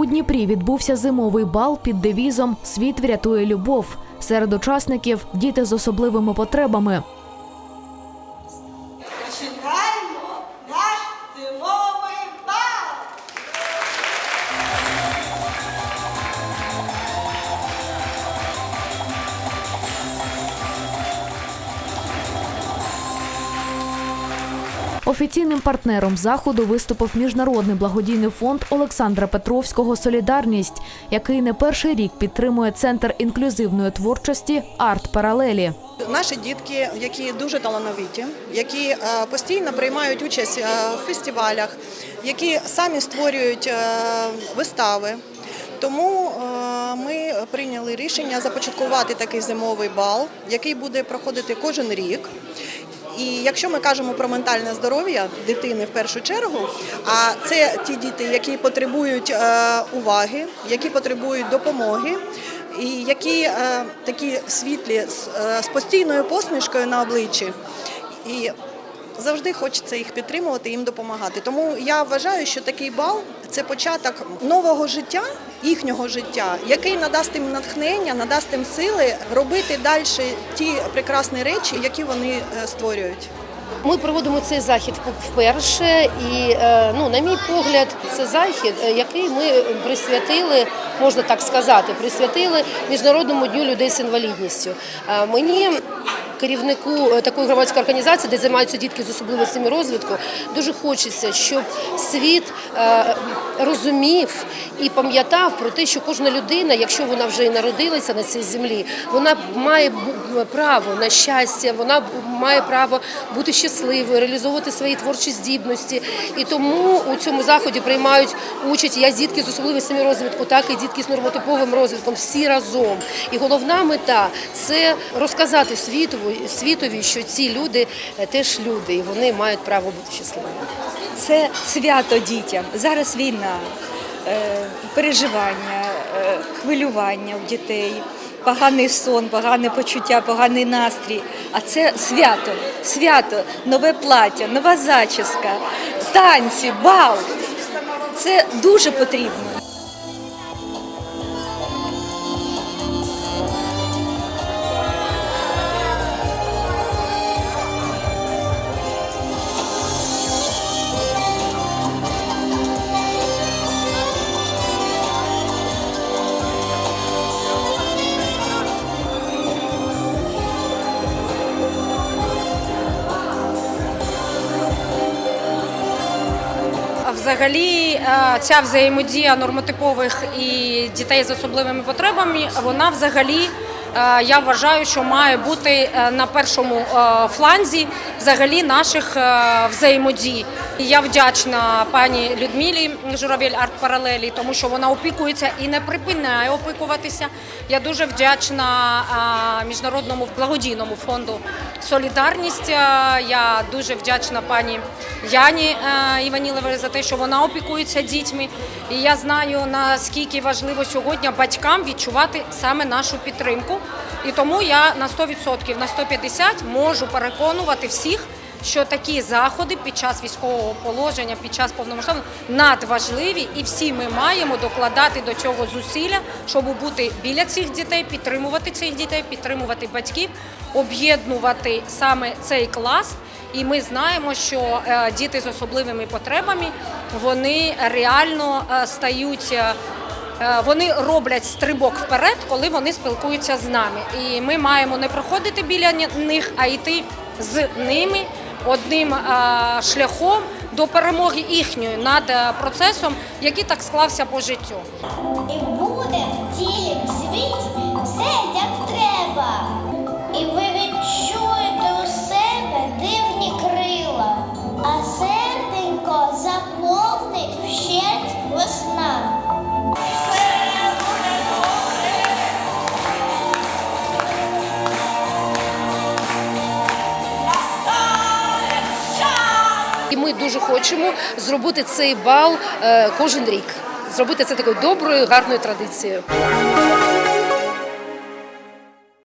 У Дніпрі відбувся зимовий бал під девізом Світ врятує любов. Серед учасників діти з особливими потребами. Офіційним партнером заходу виступив міжнародний благодійний фонд Олександра Петровського Солідарність, який не перший рік підтримує центр інклюзивної творчості Арт Паралелі. Наші дітки, які дуже талановиті, які е, постійно приймають участь е, в фестивалях, які самі створюють е, вистави. Тому ми прийняли рішення започаткувати такий зимовий бал, який буде проходити кожен рік. І якщо ми кажемо про ментальне здоров'я дитини в першу чергу, а це ті діти, які потребують е, уваги, які потребують допомоги, і які е, такі світлі з, е, з постійною посмішкою на обличчі. І завжди хочеться їх підтримувати, їм допомагати. Тому я вважаю, що такий бал це початок нового життя, їхнього життя, який надасть їм натхнення, надасть їм сили робити далі ті прекрасні речі, які вони е, створюють. Ми проводимо цей захід вперше, і е, ну, на мій погляд, це захід, е, який ми присвятили, можна так сказати, присвятили міжнародному дню людей з інвалідністю. Мені керівнику е, такої громадської організації, де займаються дітки з особливостями розвитку, дуже хочеться, щоб світ е, розумів і пам'ятав про те, що кожна людина, якщо вона вже і народилася на цій землі, вона має право на щастя, вона має право бути щасливою, реалізовувати свої творчі здібності. І тому у цьому заході приймають участь як дітки з особливостями розвитку, так і дітки з нормотиповим розвитком, всі разом. І головна мета це розказати світові, світові, що ці люди е, теж люди, і вони мають право бути щасливими. Це свято дітям. Зараз війна, е, переживання, е, хвилювання у дітей, поганий сон, погане почуття, поганий настрій. А це свято, свято, нове плаття, нова зачіска, танці, бал. Це дуже потрібно. Взагалі, е, ця взаємодія нормотипових і дітей з особливими потребами, вона взагалі. е, Я вважаю, що має бути е, на першому фланзі взагалі наших взаємодій. Я вдячна пані Людмилі Журавель Арт Паралелі, тому що вона опікується і не припиняє опікуватися. Я дуже вдячна міжнародному благодійному фонду Солідарність. Я дуже вдячна пані Яні Іваніловій за те, що вона опікується дітьми. І я знаю наскільки важливо сьогодні батькам відчувати саме нашу підтримку. І тому я на 100%, на 150% можу переконувати всіх. Що такі заходи під час військового положення, під час повномасштабного надважливі, і всі ми маємо докладати до цього зусилля, щоб бути біля цих дітей, підтримувати цих дітей, підтримувати батьків, об'єднувати саме цей клас. І ми знаємо, що е, діти з особливими потребами вони реально е, стають. е, Вони роблять стрибок вперед, коли вони спілкуються з нами. І ми маємо не проходити біля них, а йти з ними одним е, шляхом до перемоги їхньої над е, процесом, який так склався по життю. І буде цілий світ все як треба. І ви ми дуже хочемо зробити цей бал е, кожен рік, зробити це такою доброю, гарною традицією.